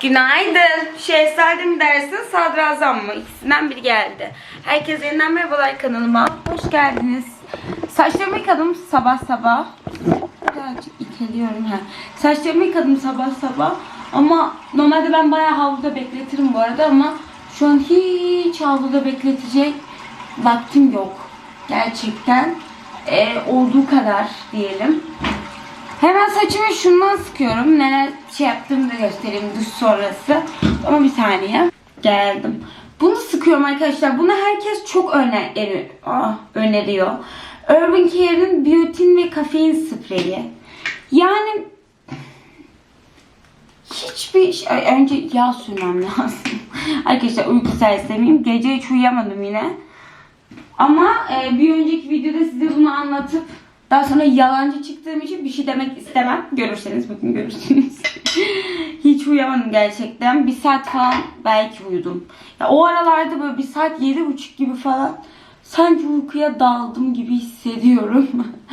Günaydın. Şehzade mi dersin, sadrazam mı? İkisinden biri geldi. Herkese yeniden merhabalar kanalıma. Hoş geldiniz. Saçlarımı yıkadım sabah sabah. Birazcık iteliyorum ha. Saçlarımı yıkadım sabah sabah. Ama normalde ben bayağı havluda bekletirim bu arada ama şu an hiç havluda bekletecek vaktim yok. Gerçekten. Ee, olduğu kadar diyelim. Hemen saçımı şundan sıkıyorum. Neler şey yaptığımı da göstereyim duş sonrası. Ama bir saniye. Geldim. Bunu sıkıyorum arkadaşlar. Bunu herkes çok öner ah, öneriyor. Urban Care'in biotin ve kafein spreyi. Yani hiçbir şey... Önce yağ sürmem lazım. arkadaşlar uyku sersemiyim. Gece hiç uyuyamadım yine. Ama e, bir önceki videoda size bunu anlatıp daha sonra yalancı çıktığım için bir şey demek istemem. Görürseniz bugün görürsünüz. Hiç uyuyamadım gerçekten. Bir saat falan belki uyudum. Ya o aralarda böyle bir saat yedi buçuk gibi falan sanki uykuya daldım gibi hissediyorum.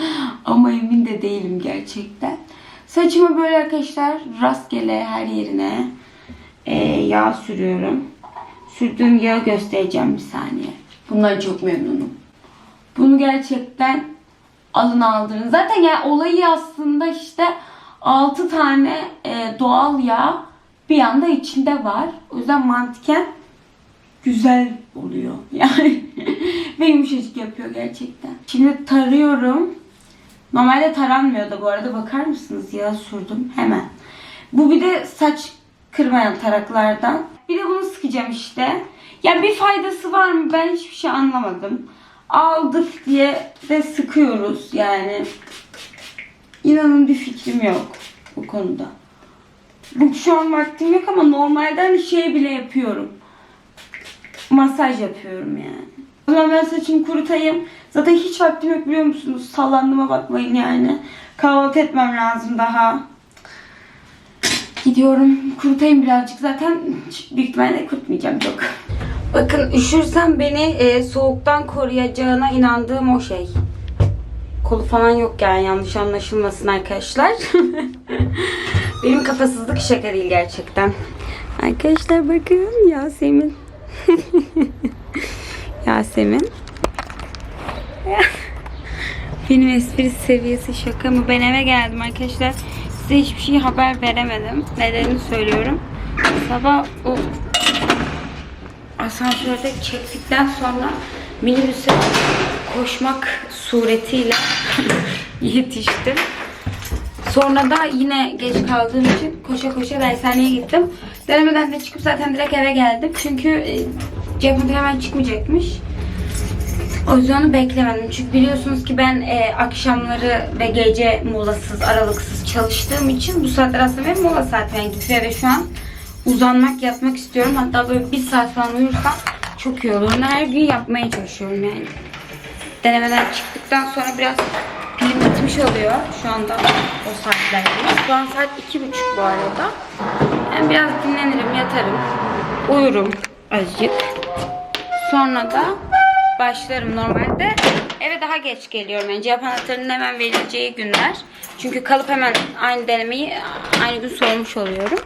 Ama emin de değilim gerçekten. Saçımı böyle arkadaşlar rastgele her yerine e, yağ sürüyorum. Sürdüğüm yağı göstereceğim bir saniye. Bundan çok memnunum. Bunu gerçekten alın aldırın. Zaten yani olayı aslında işte 6 tane e, doğal yağ bir anda içinde var. O yüzden mantıken güzel oluyor. Yani ve yumuşacık yapıyor gerçekten. Şimdi tarıyorum. Normalde taranmıyordu bu arada. Bakar mısınız? Yağ sürdüm hemen. Bu bir de saç kırmayan taraklardan. Bir de bunu sıkacağım işte. Ya bir faydası var mı? Ben hiçbir şey anlamadım. Aldık diye de sıkıyoruz yani. İnanın bir fikrim yok bu konuda. Bu şu an vaktim yok ama normalden şey bile yapıyorum. Masaj yapıyorum yani. O zaman ben saçımı kurutayım. Zaten hiç vaktim yok biliyor musunuz? Sallandığıma bakmayın yani. Kahvaltı etmem lazım daha. Gidiyorum kurutayım birazcık. Zaten büyük ihtimalle kurutmayacağım çok. Bakın üşürsem beni e, soğuktan koruyacağına inandığım o şey. Kolu falan yok yani yanlış anlaşılmasın arkadaşlar. Benim kafasızlık şaka değil gerçekten. Arkadaşlar bakın Yasemin. Yasemin. Benim espri seviyesi şaka mı? Ben eve geldim arkadaşlar. Size hiçbir şey haber veremedim. Nedenini söylüyorum. Sabah o asansörde çektikten sonra minibüse koşmak suretiyle yetiştim. Sonra da yine geç kaldığım için koşa koşa dershaneye gittim. Denemeden de çıkıp zaten direkt eve geldim. Çünkü e, cep hemen çıkmayacakmış. O yüzden onu beklemedim. Çünkü biliyorsunuz ki ben e, akşamları ve gece molasız, aralıksız çalıştığım için bu saatler aslında benim mola saatim. Yani gidip eve şu an uzanmak, yatmak istiyorum. Hatta böyle bir saat falan uyursam çok iyi olur. Bunu her gün yapmaya çalışıyorum yani. Denemeden çıktıktan sonra biraz pilim bitmiş oluyor. Şu anda o saatlerdeyiz. Şu an saat iki buçuk bu arada. Yani biraz dinlenirim, yatarım. Uyurum azıcık. Sonra da başlarım normalde. Eve daha geç geliyorum. Yani cevap anahtarının hemen verileceği günler. Çünkü kalıp hemen aynı denemeyi aynı gün sormuş oluyorum.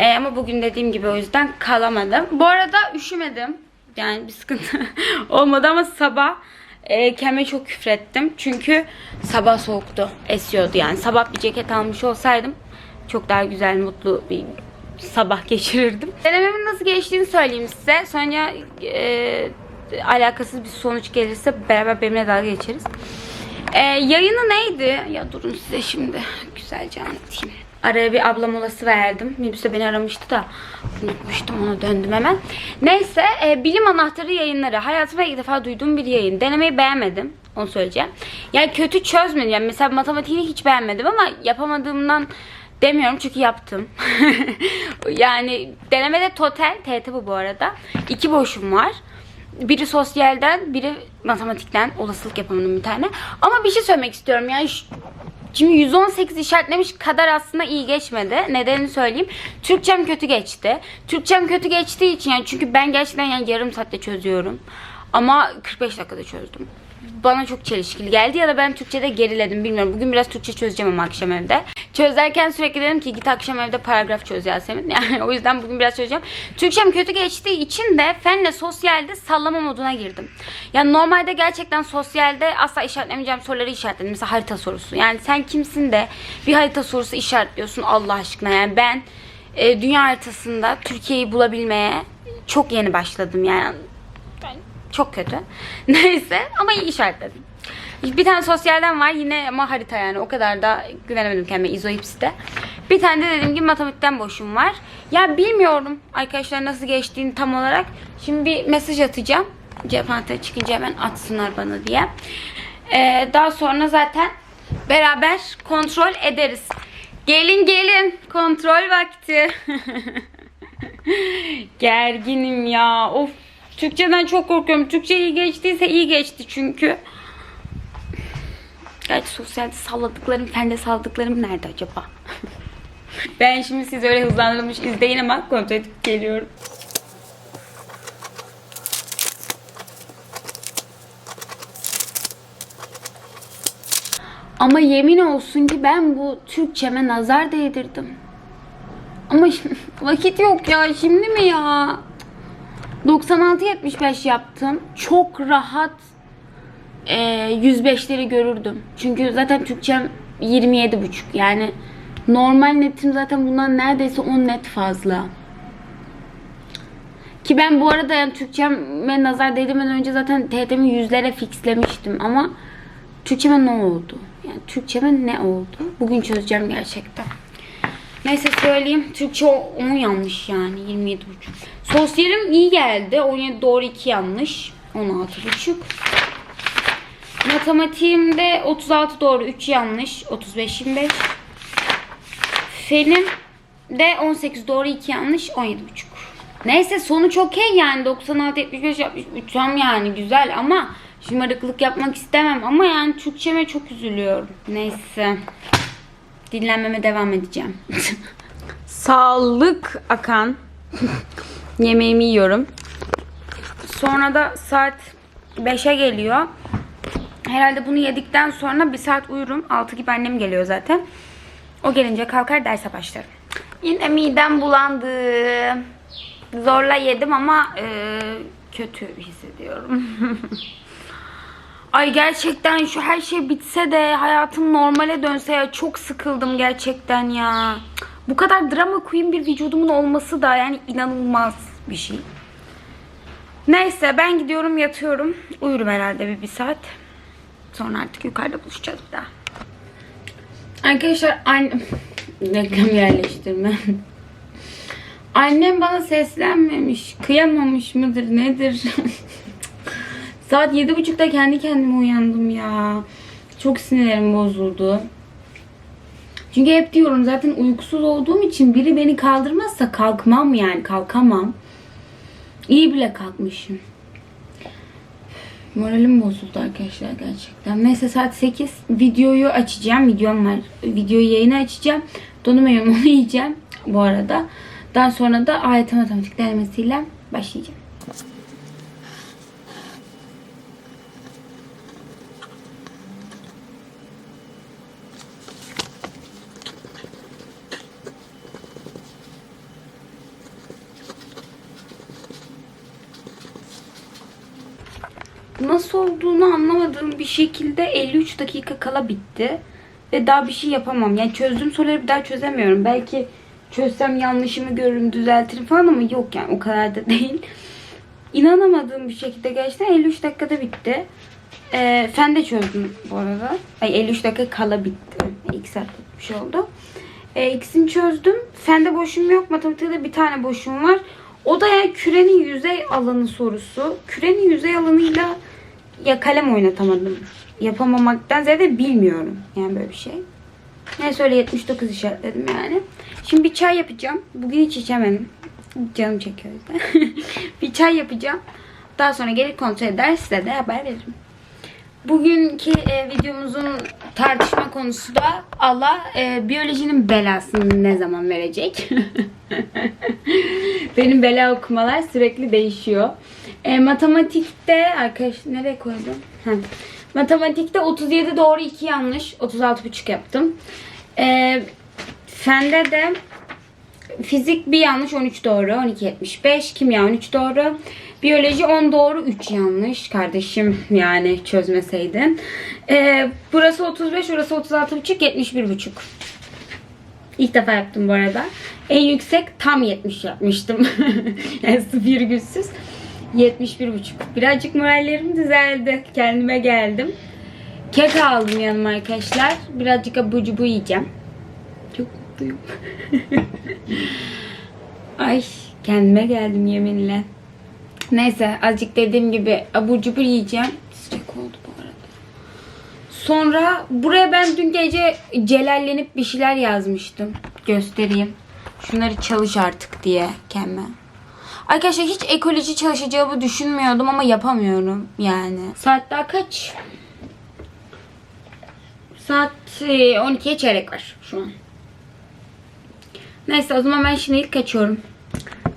Ee, ama bugün dediğim gibi o yüzden kalamadım. Bu arada üşümedim. Yani bir sıkıntı olmadı ama sabah e, kendime çok küfrettim. Çünkü sabah soğuktu. Esiyordu yani. Sabah bir ceket almış olsaydım çok daha güzel, mutlu bir sabah geçirirdim. Denememin nasıl geçtiğini söyleyeyim size. Sonra e, alakasız bir sonuç gelirse beraber benimle dalga geçeriz. E, yayını neydi? Ya durun size şimdi güzelce anlatayım. Araya bir abla molası verdim. Minibüste beni aramıştı da unutmuştum ona döndüm hemen. Neyse e, bilim anahtarı yayınları. Hayatımda ilk defa duyduğum bir yayın. Denemeyi beğenmedim. Onu söyleyeceğim. Yani kötü çözmedim. Yani mesela matematiğini hiç beğenmedim ama yapamadığımdan demiyorum çünkü yaptım. yani denemede total, TET bu bu arada. iki boşum var. Biri sosyalden, biri matematikten. Olasılık yapamadım bir tane. Ama bir şey söylemek istiyorum. Yani şu- Şimdi 118 işaretlemiş kadar aslında iyi geçmedi. Nedenini söyleyeyim. Türkçem kötü geçti. Türkçem kötü geçtiği için yani çünkü ben gerçekten yani yarım saatte çözüyorum. Ama 45 dakikada çözdüm. Bana çok çelişkili geldi ya da ben Türkçe'de geriledim bilmiyorum. Bugün biraz Türkçe çözeceğim ama akşam evde. Çözerken sürekli dedim ki git akşam evde paragraf çöz Yasemin. Yani o yüzden bugün biraz çözeceğim. Türkçem kötü geçtiği için de fenle sosyalde sallama moduna girdim. Yani normalde gerçekten sosyalde asla işaretlemeyeceğim soruları işaretledim. Mesela harita sorusu. Yani sen kimsin de bir harita sorusu işaretliyorsun Allah aşkına. Yani ben e, dünya haritasında Türkiye'yi bulabilmeye çok yeni başladım yani. Çok kötü. Neyse ama iyi işaretledim. Bir tane sosyalden var yine ama harita yani o kadar da güvenemedim kendime izoipside. Bir tane de dediğim gibi matematikten boşum var. Ya bilmiyorum arkadaşlar nasıl geçtiğini tam olarak. Şimdi bir mesaj atacağım. Cephane çıkınca hemen atsınlar bana diye. Ee, daha sonra zaten beraber kontrol ederiz. Gelin gelin kontrol vakti. Gerginim ya. Of. Türkçeden çok korkuyorum. Türkçe iyi geçtiyse iyi geçti çünkü. Gerçi sosyalde salladıklarım, fende salladıklarım nerede acaba? ben şimdi siz öyle hızlandırılmış izleyin ama kontrol edip geliyorum. Ama yemin olsun ki ben bu Türkçeme nazar değdirdim. Ama şimdi- vakit yok ya şimdi mi ya? 96-75 yaptım. Çok rahat e, 105'leri görürdüm. Çünkü zaten Türkçem 27,5 yani normal netim zaten bundan neredeyse 10 net fazla. Ki ben bu arada yani Türkçeme nazar değdirmeden önce zaten TYT'mi yüzlere fixlemiştim ama Türkçeme ne oldu? Yani Türkçeme ne oldu? Bugün çözeceğim gerçekten. Neyse söyleyeyim. Türkçe 10 yanlış yani. 27,5. Sosyalim iyi geldi. 17 doğru 2 yanlış. 16,5. Matematiğimde 36 doğru 3 yanlış. 35 25. Fenim de 18 doğru 2 yanlış. 17,5. Neyse sonuç okey yani 96 75 yapmış. Tam yani güzel ama şımarıklık yapmak istemem ama yani Türkçeme çok üzülüyorum. Neyse. Dinlenmeme devam edeceğim. Sağlık akan. Yemeğimi yiyorum. Sonra da saat 5'e geliyor. Herhalde bunu yedikten sonra bir saat uyurum. 6 gibi annem geliyor zaten. O gelince kalkar derse başlarım. Yine midem bulandı. Zorla yedim ama e, kötü hissediyorum. Ay gerçekten şu her şey bitse de hayatım normale dönse ya çok sıkıldım gerçekten ya. Bu kadar drama queen bir vücudumun olması da yani inanılmaz bir şey. Neyse ben gidiyorum yatıyorum. Uyurum herhalde bir, bir saat. Sonra artık yukarıda buluşacağız bir daha. Arkadaşlar annem... Reklam yerleştirme. Annem bana seslenmemiş. Kıyamamış mıdır nedir? Saat yedi buçukta kendi kendime uyandım ya. Çok sinirlerim bozuldu. Çünkü hep diyorum zaten uykusuz olduğum için biri beni kaldırmazsa kalkmam yani kalkamam. İyi bile kalkmışım. Moralim bozuldu arkadaşlar gerçekten. Neyse saat 8 videoyu açacağım. Videom var. Videoyu yayına açacağım. Donuma onu yiyeceğim bu arada. Daha sonra da AYT matematik denemesiyle başlayacağım. Nasıl olduğunu anlamadığım bir şekilde 53 dakika kala bitti. Ve daha bir şey yapamam. Yani çözdüğüm soruları bir daha çözemiyorum. Belki çözsem yanlışımı görürüm, düzeltirim falan ama yok yani o kadar da değil. İnanamadığım bir şekilde gerçekten 53 dakikada bitti. Ee, fen de çözdüm bu arada. Ay 53 dakika kala bitti. 2 saat bir şey oldu. Ee, ikisini çözdüm. Fende boşum yok. Matematikte bir tane boşum var. O da yani kürenin yüzey alanı sorusu. Kürenin yüzey alanıyla ya kalem oynatamadım. Yapamamaktan ziyade bilmiyorum. Yani böyle bir şey. Neyse öyle 79 işaretledim yani. Şimdi bir çay yapacağım. Bugün hiç içemedim. Canım çekiyor bir çay yapacağım. Daha sonra gelir kontrol eder size de haber veririm. Bugünkü e, videomuzun tartışma konusu da Allah e, biyolojinin belasını ne zaman verecek? Benim bela okumalar sürekli değişiyor. E, matematikte arkadaş nereye koydum? Heh. Matematikte 37 doğru 2 yanlış. 36,5 yaptım. E, fende de fizik bir yanlış 13 doğru 12.75. Kimya 13 doğru. Biyoloji 10 doğru 3 yanlış. Kardeşim yani çözmeseydin. E, burası 35 burası 36,5 71,5. İlk defa yaptım bu arada. En yüksek tam 70 yapmıştım. yani virgülsüz. 71,5. Birazcık morallerim düzeldi. Kendime geldim. Kek aldım yanıma arkadaşlar. Birazcık abur cubur yiyeceğim. Çok mutluyum. Ay kendime geldim yeminle. Neyse azıcık dediğim gibi abur cubur yiyeceğim. Sıcak oldu bu arada. Sonra buraya ben dün gece celallenip bir şeyler yazmıştım. Göstereyim. Şunları çalış artık diye kendime. Arkadaşlar hiç ekoloji çalışacağımı düşünmüyordum ama yapamıyorum yani. Saat daha kaç? Saat e, 12'ye çeyrek var şu an. Neyse o zaman ben şimdilik kaçıyorum.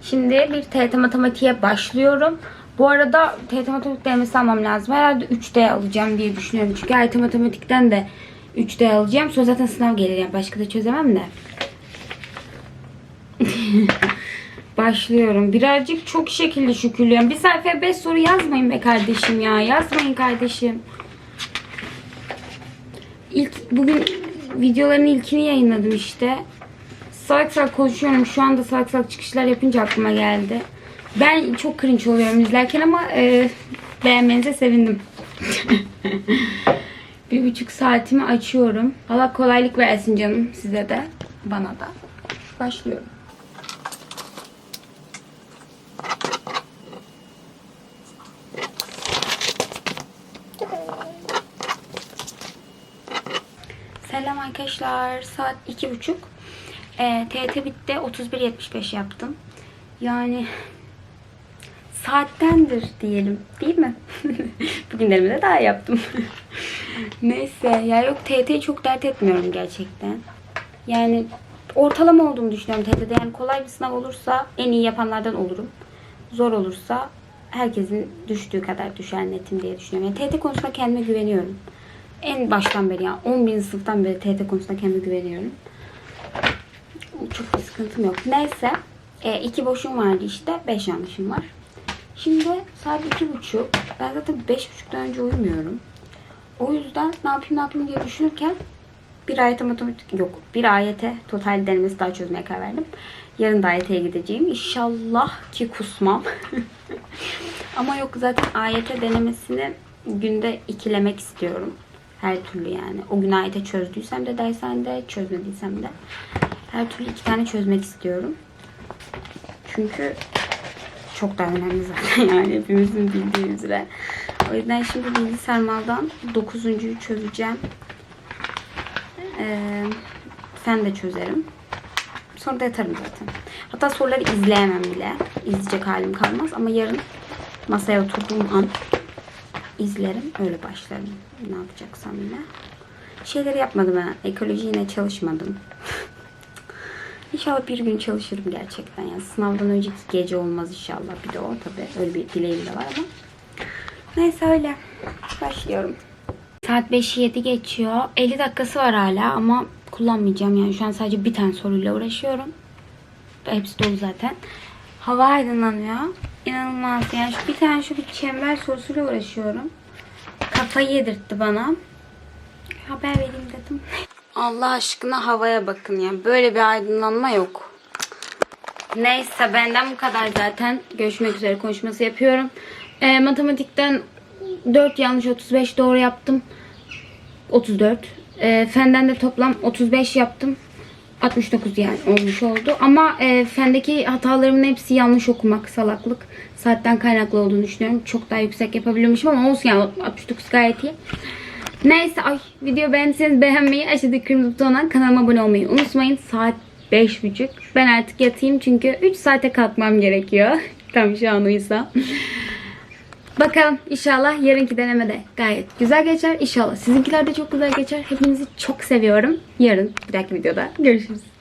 Şimdi bir TRT matematiğe başlıyorum. Bu arada TRT matematik denemesi almam lazım. Herhalde 3D alacağım diye düşünüyorum. Çünkü TRT matematikten de 3D alacağım. Sonra zaten sınav gelir yani. Başka da çözemem de. Başlıyorum. Birazcık çok şekilli şükürlüyorum. Bir sayfaya 5 soru yazmayın be kardeşim ya. Yazmayın kardeşim. İlk bugün videoların ilkini yayınladım işte. Salak salak konuşuyorum. Şu anda salak salak çıkışlar yapınca aklıma geldi. Ben çok cringe oluyorum izlerken ama e, beğenmenize sevindim. bir buçuk saatimi açıyorum. Allah kolaylık versin canım size de. Bana da. Başlıyorum. Arkadaşlar. Saat iki buçuk. E, TYT bitti. 31.75 yaptım. Yani saattendir diyelim. Değil mi? Bugün de daha yaptım. Neyse. Ya yok TYT'yi çok dert etmiyorum gerçekten. Yani ortalama olduğumu düşünüyorum TYT'de. Yani kolay bir sınav olursa en iyi yapanlardan olurum. Zor olursa herkesin düştüğü kadar düşer netim diye düşünüyorum. Yani TYT konusunda kendime güveniyorum. En baştan beri yani 11. sınıftan beri TYT konusunda kendime güveniyorum. Çok bir sıkıntım yok. Neyse. E, iki boşum vardı işte. Beş yanlışım var. Şimdi saat iki buçuk. Ben zaten beş buçuktan önce uyumuyorum. O yüzden ne yapayım ne yapayım diye düşünürken bir ayete matematik yok. Bir ayete total denemesi daha çözmeye karar verdim. Yarın da ayeteye gideceğim. İnşallah ki kusmam. Ama yok zaten ayete denemesini günde ikilemek istiyorum. Her türlü yani. O gün ayete çözdüysem de dershanede, çözmediysem de. Her türlü iki tane çözmek istiyorum. Çünkü çok daha önemli zaten yani hepimizin bildiği üzere. O yüzden şimdi bilgi sarmaldan 9.'yu çözeceğim. Ee, sen de çözerim. Sonra da yatarım zaten. Hatta soruları izleyemem bile. İzleyecek halim kalmaz ama yarın masaya oturduğum an izlerim. Öyle başlarım. Ne yapacaksam yine. Şeyleri yapmadım ha. Ekoloji yine çalışmadım. İnşallah bir gün çalışırım gerçekten. Yani sınavdan önceki gece olmaz inşallah. Bir de o tabii. Öyle bir dileğim de var ama. Neyse öyle. Başlıyorum. Saat 5'i 7 geçiyor. 50 dakikası var hala ama kullanmayacağım. Yani şu an sadece bir tane soruyla uğraşıyorum. Hepsi dolu zaten. Hava aydınlanıyor. İnanılmaz. Yani şu bir tane şu bir çember sorusuyla uğraşıyorum. Kafayı yedirtti bana. Haber vereyim dedim. Allah aşkına havaya bakın ya. Böyle bir aydınlanma yok. Neyse benden bu kadar zaten. Görüşmek üzere konuşması yapıyorum. Ee, matematikten 4 yanlış 35 doğru yaptım. 34. Ee, fenden de toplam 35 yaptım. 69 yani olmuş oldu. Ama e, fendeki hatalarımın hepsi yanlış okumak, salaklık. Saatten kaynaklı olduğunu düşünüyorum. Çok daha yüksek yapabiliyormuşum ama olsun yani 69 gayet iyi. Neyse ay video beğendiyseniz beğenmeyi, aşağıdaki kırmızı butona kanalıma abone olmayı unutmayın. Saat 5.30. Ben artık yatayım çünkü 3 saate kalkmam gerekiyor. Tam şu an uyusam. Bakalım inşallah yarınki deneme de gayet güzel geçer. İnşallah sizinkiler de çok güzel geçer. Hepinizi çok seviyorum. Yarın bir dahaki videoda görüşürüz.